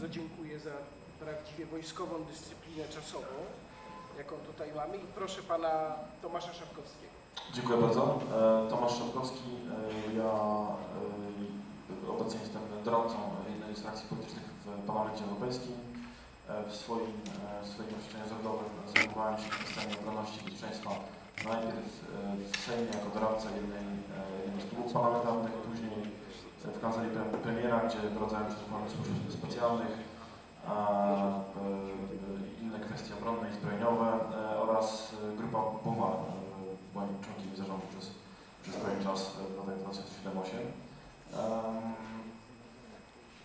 bardzo dziękuję za prawdziwie wojskową dyscyplinę czasową, jaką tutaj mamy i proszę pana Tomasza Szafkowskiego. Dziękuję bardzo. E, Tomasz Szafkowski. E, Ja e, obecnie jestem doradcą jednej z frakcji politycznych w Parlamencie Europejskim. W swoim, w swoim oświadczeniu zawodowym zajmowałem się kwestiami obronności i bezpieczeństwa najpierw w Sejmie jako doradca jednej, jednej z klubów parlamentarnych, później w kancelarii pre- premiera, gdzie doradzałem przesuwaniu służb specjalnych, a, e, inne kwestie obronne i zbrojeniowe e, oraz grupa Puma. e, Byłem członkiem zarządu przez, przez pewien czas w latach 2007-2008. Em,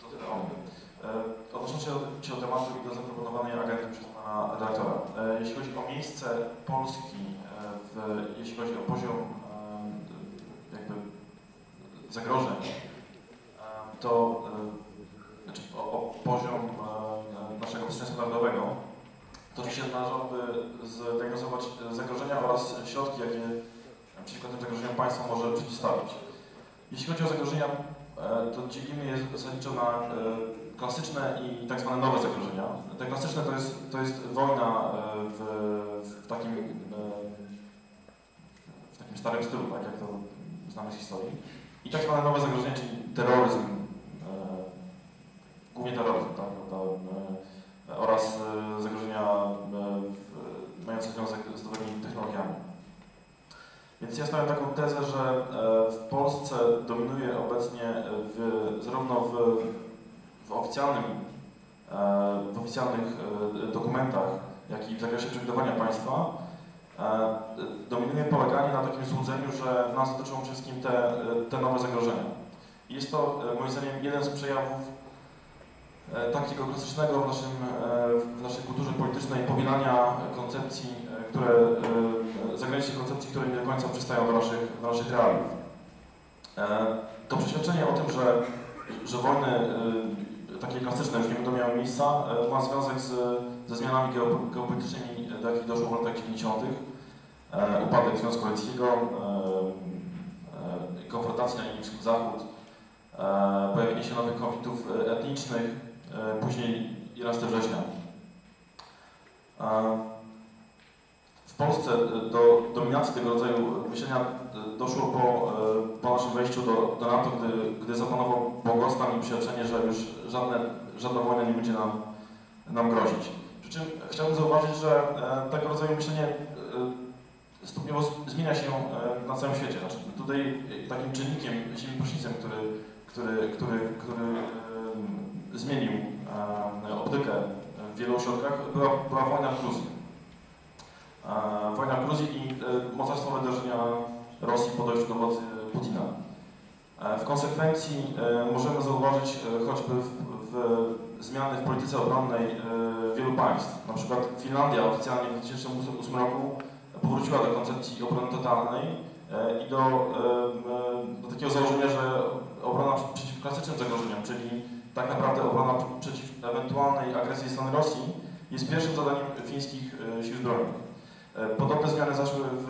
To tyle o mnie. E, Odnosząc się do, tematu i do zaproponowanej agendy przez pana redaktora. Jeśli chodzi o miejsce Polski, w, jeśli chodzi o poziom jakby zagrożeń, to e, znaczy o, o poziom e, naszego bezpieczeństwa narodowego, to oczywiście należałoby zdiagnozować e, zagrożenia oraz środki, jakie przeciwko tym zagrożeniom państwo może przeciwstawić. Jeśli chodzi o zagrożenia, e, to dzielimy je zasadniczo na e, klasyczne i tak zwane nowe zagrożenia. Te klasyczne to jest, to jest wojna e, w, w, takim, e, w takim starym stylu, tak jak to znamy z historii. I tak zwane nowe zagrożenia, czyli terroryzm, terroryzm, tak, e, oraz e, zagrożenia e, mające związek z nowymi technologiami. Więc ja stawiam taką tezę, że w Polsce dominuje obecnie w, zarówno w, w oficjalnym, w oficjalnych dokumentach, jak i w zakresie przewidywania państwa, dominuje poleganie na takim złudzeniu, że nas dotyczą przede wszystkim te, te nowe zagrożenia. Jest to moim zdaniem jeden z przejawów takiego klasycznego w, naszym, e, w naszej kulturze politycznej powielania koncepcji, e, które, e, zagranicznych koncepcji, które nie do końca przystają do naszych, do naszych realiów. E, To przeświadczenie o tym, że, że wojny e, takie klasyczne już nie będą miały miejsca, e, ma związek z, ze zmianami geopo- geopolitycznymi, do jakich doszło w latach 90. E, Upadek Związku Radzieckiego, e, e, konfrontacja na linii wschód-zachód, e, pojawienie się nowych konfliktów e, etnicznych, e, później 11 września. E, W Polsce e, do dominacji tego rodzaju myślenia e, doszło po, e, po naszym wejściu do, do NATO, gdy, gdy zapanował błogostan i przeświadczenie, że już żadne, żadna wojna nie będzie nam, nam grozić. Przy czym chciałbym zauważyć, że e, tego rodzaju myślenie e, stopniowo zmienia się e, na całym świecie. Znaczy, tutaj e, takim czynnikiem, silnym prysznicem, który, który, który, który e, zmienił optykę w wielu ośrodkach, była, była wojna w Gruzji. E, Wojna w Gruzji i e, mocarstwowe wydarzenia Rosji po dojściu do władzy Putina. E, W konsekwencji możemy zauważyć choćby w, w zmiany w polityce obronnej wielu państw. Na przykład Finlandia oficjalnie w 2008 roku powróciła do koncepcji obrony totalnej i do, do takiego założenia, że obrona przeciw klasycznym tak naprawdę obrona przeciw ewentualnej agresji strony Rosji, jest pierwszym zadaniem fińskich e, sił zbrojnych. E, Podobne zmiany zaszły w,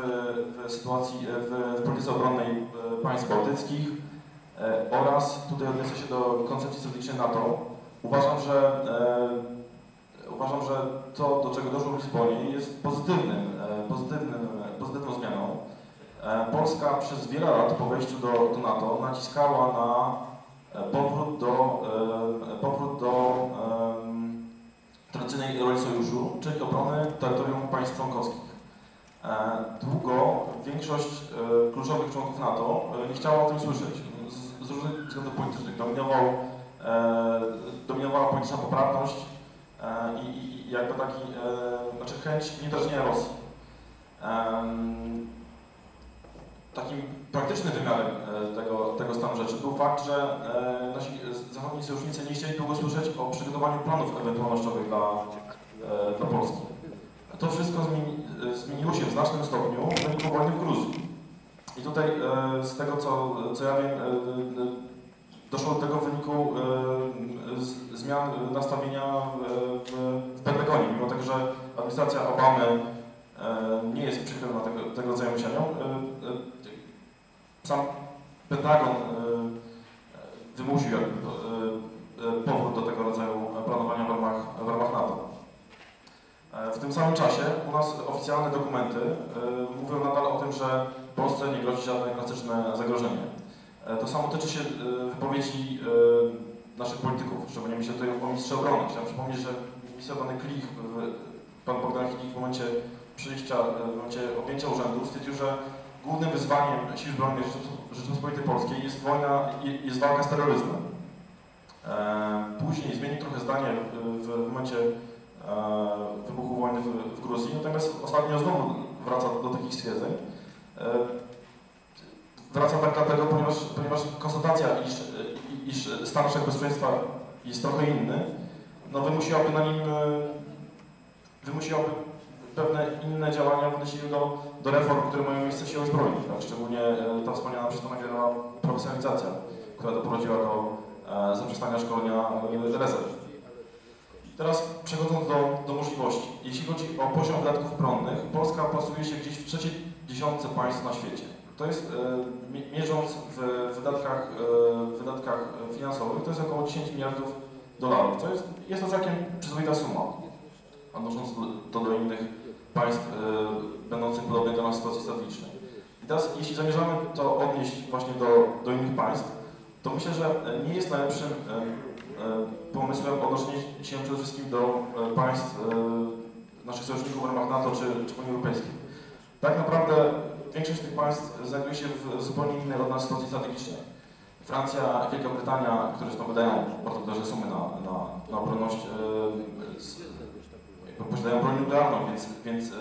w sytuacji, e, w, w polityce obronnej państw bałtyckich oraz tutaj odniosę się do koncepcji strategicznej NATO. Uważam, że uważam, że to, do czego doszło w Lizbonie jest pozytywnym, pozytywnym, pozytywną zmianą. Polska przez wiele lat po wejściu do, do NATO naciskała na powrót do, e, powrót do em, tradycyjnej roli sojuszu, czyli obrony terytorium państw członkowskich. E, Długo większość e, kluczowych członków NATO e, nie chciała o tym słyszeć z, z różnych względów politycznych. Dominował, e, dominowała polityczna poprawność e, i, i jakby taki, e, znaczy chęć niedrażnienia Rosji. Takim praktycznym wymiarem e, tego, tego stanu rzeczy był fakt, że e, nasi zachodni sojusznicy nie chcieli długo słyszeć o przygotowaniu planów ewentualnościowych dla, e, dla Polski. To wszystko zmieni, zmieniło się w znacznym stopniu w wyniku wojny w Gruzji. I tutaj z tego, co, co ja wiem, doszło do tego w wyniku zmian nastawienia w, w, Pentagonie, mimo tego, że administracja Obamy nie jest przychylna tego, tego rodzaju myśleniom. Pentagon y, y, wymusił y, powrót do tego rodzaju planowania w ramach, w ramach NATO. E, w tym samym czasie u nas oficjalne dokumenty mówią nadal o tym, że Polsce nie grozi żadne klasyczne zagrożenie. E, to samo tyczy się wypowiedzi naszych polityków, że będziemy się tutaj o mistrze obrony. Chciałem przypomnieć, że minister obrony Klich, pan Bogdan Klich w momencie przyjścia, w momencie objęcia urzędu stwierdził, że głównym wyzwaniem Sił Zbrojnych Rzeczyposp- Rzeczypospolitej Polskiej jest wojna, je- jest walka z terroryzmem. E, Później zmienił trochę zdanie w, momencie e, wybuchu wojny w, Gruzji, natomiast ostatnio znowu wraca do takich stwierdzeń. E, Wraca tak dlatego, ponieważ, ponieważ konstatacja, iż, iż stan bezpieczeństwa jest trochę inny, no wymusiłaby na nim, wymusiłaby pewne inne działania w odniesieniu do, do reform, które mają miejsce w siłach zbrojnych, tak? szczególnie e, ta wspomniana przez Pana generała profesjonalizacja, która doprowadziła do e, zaprzestania szkolenia e, rezerw. Teraz przechodząc do, do możliwości. Jeśli chodzi o poziom wydatków obronnych, Polska plasuje się gdzieś w trzeciej dziesiątce państw na świecie. To jest, e, mi- mierząc w wydatkach, e, wydatkach finansowych, to jest około 10 miliardów dolarów. To jest, jest to całkiem przyzwoita suma, odnosząc to do innych państw e, będących podobnej do nas sytuacji strategicznej. I teraz, jeśli zamierzamy to odnieść właśnie do, do innych państw, to myślę, że e, nie jest najlepszym e, pomysłem odnoszenie się przede wszystkim do państw naszych sojuszników w ramach NATO czy, czy Unii Europejskiej. Tak naprawdę większość tych państw znajduje się w zupełnie innej od nas sytuacji strategicznej. Francja, Wielka Brytania, które zresztą wydają bardzo duże sumy na, na, na obronność, jakby posiadają broń nuklearną, więc, więc e,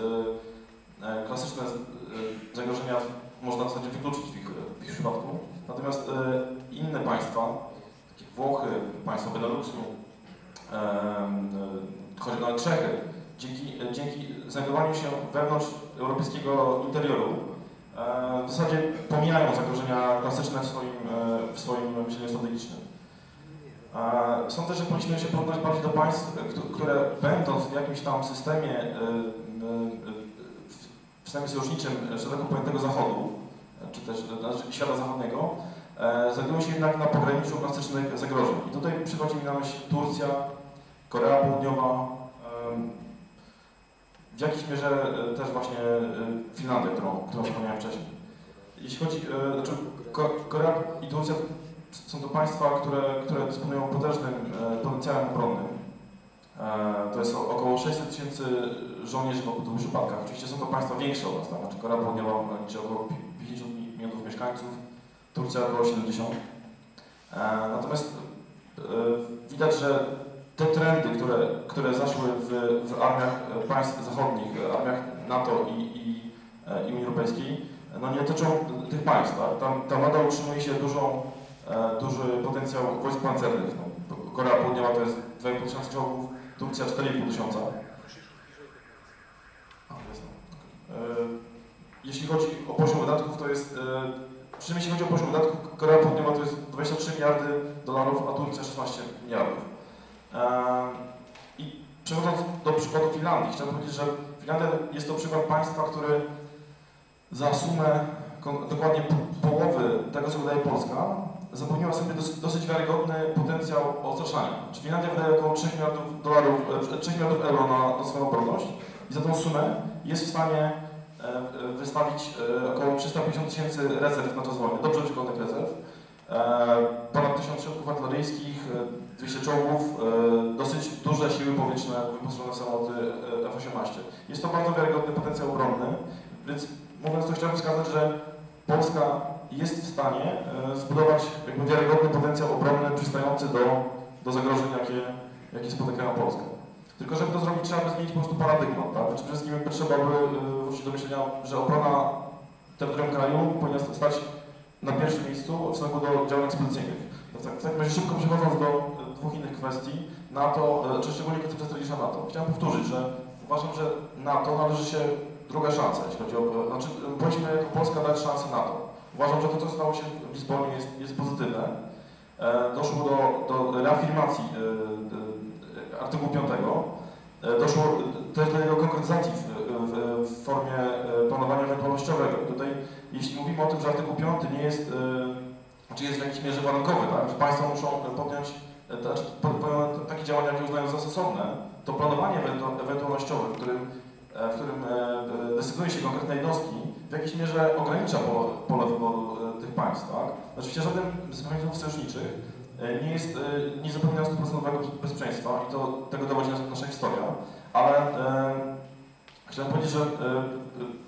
e, klasyczne e, zagrożenia można w zasadzie wykluczyć w ich, w ich przypadku. Natomiast e, inne państwa, takie Włochy, państwa Beneluxu, e, e, choć nawet Czechy, dzięki, dzięki znajdowaniu się wewnątrz europejskiego interioru, w zasadzie pomijają zagrożenia klasyczne w swoim, w swoim myśleniu strategicznym. Sądzę, że powinniśmy się porównać bardziej do państw, któ- które będąc w jakimś tam systemie, e, e, w systemie sojuszniczym szeroko pojętego Zachodu, czy też e, znaczy świata zachodniego, e, znajdują się jednak na pograniczu klasycznych zagrożeń. I tutaj przychodzi mi na myśl Turcja, Korea Południowa, w jakiejś mierze też właśnie Finlandia, którą, którą wspomniałem wcześniej. Jeśli chodzi, znaczy Ko- Korea i Turcja są to państwa, które, które dysponują potężnym e, potencjałem obronnym. E, To jest około 600 tysięcy żołnierzy w tych przypadkach. Oczywiście są to państwa większe od nas, tak? znaczy Korea Południowa liczy około pi- 50 milionów mieszkańców, Turcja około 70. E, Natomiast widać, że te trendy, które, które zaszły w, w armiach państw zachodnich, armiach NATO i, i, i Unii Europejskiej, no nie dotyczą tych państw. Tak? Tam, tam nadal utrzymuje się dużą, duży potencjał wojsk pancernych. No, Korea Południowa to jest 2,5 tysiąca czołgów, Turcja 4,5 tysiąca. E, Jeśli chodzi o poziom wydatków, to jest, e, przy czym jeśli chodzi o poziom wydatków, Korea Południowa to jest 23 miliardy dolarów, a Turcja 16 miliardów. E, I przechodząc do przykładu Finlandii, chciałbym powiedzieć, że Finlandia jest to przykład państwa, który za sumę dokładnie po- połowy tego, co wydaje Polska, zapewniła sobie dos, dosyć wiarygodny potencjał odstraszania. Czy Finlandia wydaje około 3 miliardów dolarów, e, 3 miliardów euro na, na swoją obronność i za tą sumę jest w stanie e, e, wystawić e, około 350 tysięcy rezerw na czas wojny, dobrze wyszkolonych rezerw, e, ponad 1000 środków artyleryjskich, e, 200 czołgów, e, dosyć duże siły powietrzne wyposażone w samoloty e, F-18. Jest to bardzo wiarygodny potencjał obronny, więc mówiąc to chciałbym wskazać, że Polska jest w stanie e, zbudować jakby wiarygodny potencjał obronny przystający do, do zagrożeń, jakie, jakie spotykają Polskę. Tylko żeby to zrobić, trzeba by zmienić po prostu paradygmat, tak? Znaczy, przede wszystkim trzeba by e, wrócić do myślenia, że obrona terytorium kraju powinna stać na pierwszym miejscu w stosunku do działań ekspedycyjnych. W tak- w takim razie szybko przechodząc do e, dwóch innych kwestii, NATO, czy szczególnie koncepcja strategiczna NATO. Chciałem powtórzyć, że uważam, że NATO należy się druga szansa, jeśli chodzi o, znaczy powinniśmy jako Polska dać szansę NATO. Uważam, że to, co stało się w Lizbonie jest, jest pozytywne. E, doszło do, do reafirmacji e, e, artykułu 5. E, doszło też do jego konkretyzacji w, w, w formie planowania ewentualnościowego. I Tutaj, jeśli mówimy o tym, że artykuł 5 nie jest, czy jest w jakiejś mierze warunkowy, tak, że państwa muszą podjąć takie działania, jakie uznają za stosowne, to planowanie ewentu- ewentualnościowe, w którym, w którym e, e, desygnuje się konkretne jednostki, w jakiejś mierze ogranicza pole, pole wyboru e, tych państw. Tak? Oczywiście żaden z mechanizmów sojuszniczych e, nie, jest, e, nie zapewnia 100% bezpieczeństwa i to, tego dowodzi nas- nasza historia, ale e, chciałem powiedzieć, że e,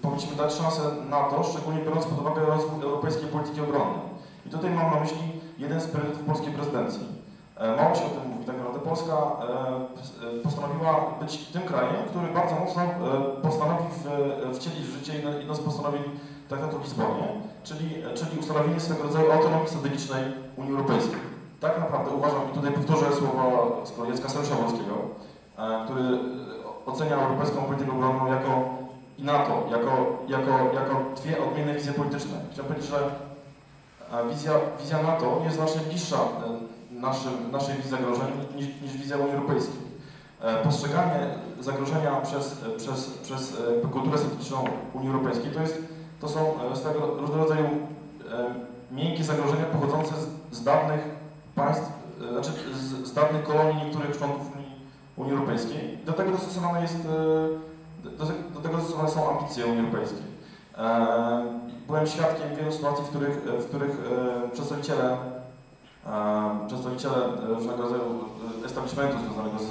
powinniśmy dać szansę na to, szczególnie biorąc pod uwagę rozwój europejskiej polityki obronnej. I tutaj mam na myśli jeden z priorytetów polskiej prezydencji. E, Mało się o tym mówi, tak naprawdę Polska e, e, postanowiła być tym krajem, który bardzo mocno e, postanowi wcielić w życie jedno- z postanowień traktatu Lizbonie, czyli, czyli ustanowienie swego rodzaju autonomii strategicznej Unii Europejskiej. Tak naprawdę uważam, i tutaj powtórzę słowa z Jacka Sarusza-Wolskiego, e, który ocenia europejską politykę obronną jako i NATO, jako, jako, jako dwie odmienne wizje polityczne. Chciałem powiedzieć, że wizja, wizja NATO jest znacznie bliższa e, naszym, naszej wizji zagrożeń niż, niż wizja Unii Europejskiej. E, Postrzeganie zagrożenia przez, przez, przez e, kulturę strategiczną Unii Europejskiej to, jest, to są swego różnego rodzaju miękkie zagrożenia pochodzące z, z dawnych państw, znaczy z, z dawnych kolonii niektórych członków Unii, Unii Europejskiej. Do tego dostosowane jest, do, do tego dostosowane są ambicje Unii Europejskiej. Byłem świadkiem wielu sytuacji, w których, w których e, przedstawiciele e, przedstawiciele różnego rodzaju establishmentu związanego z,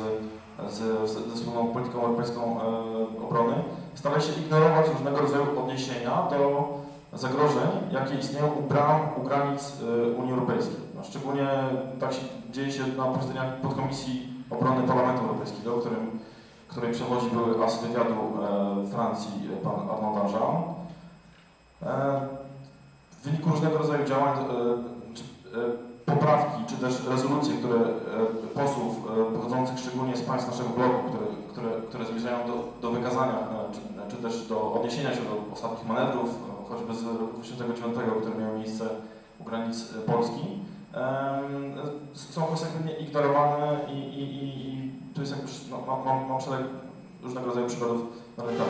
z, z, ze wspólną polityką europejską e, obrony starali się ignorować różnego rodzaju odniesienia do zagrożeń, jakie istnieją u bram, u granic Unii Europejskiej. No, szczególnie tak się dzieje się na posiedzeniach podkomisji obrony Parlamentu Europejskiego, którym, której przewodzi były as wywiadu Francji pan Arnaud Danjean. E, w wyniku różnego rodzaju działań, e, e, poprawki, czy też rezolucje, które posłów pochodzących szczególnie z państw naszego bloku, które, które, które zmierzają do, do wykazania, czy, czy też do odniesienia się do ostatnich manewrów, choćby z roku 2009, które miały miejsce u granic Polski, są konsekwentnie ignorowane i, i, i, i tu jest jakby, no, mam, mam, mam szereg różnego rodzaju przykładów na ten temat.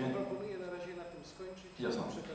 Ja proponuję na razie na tym skończyć. Jasne.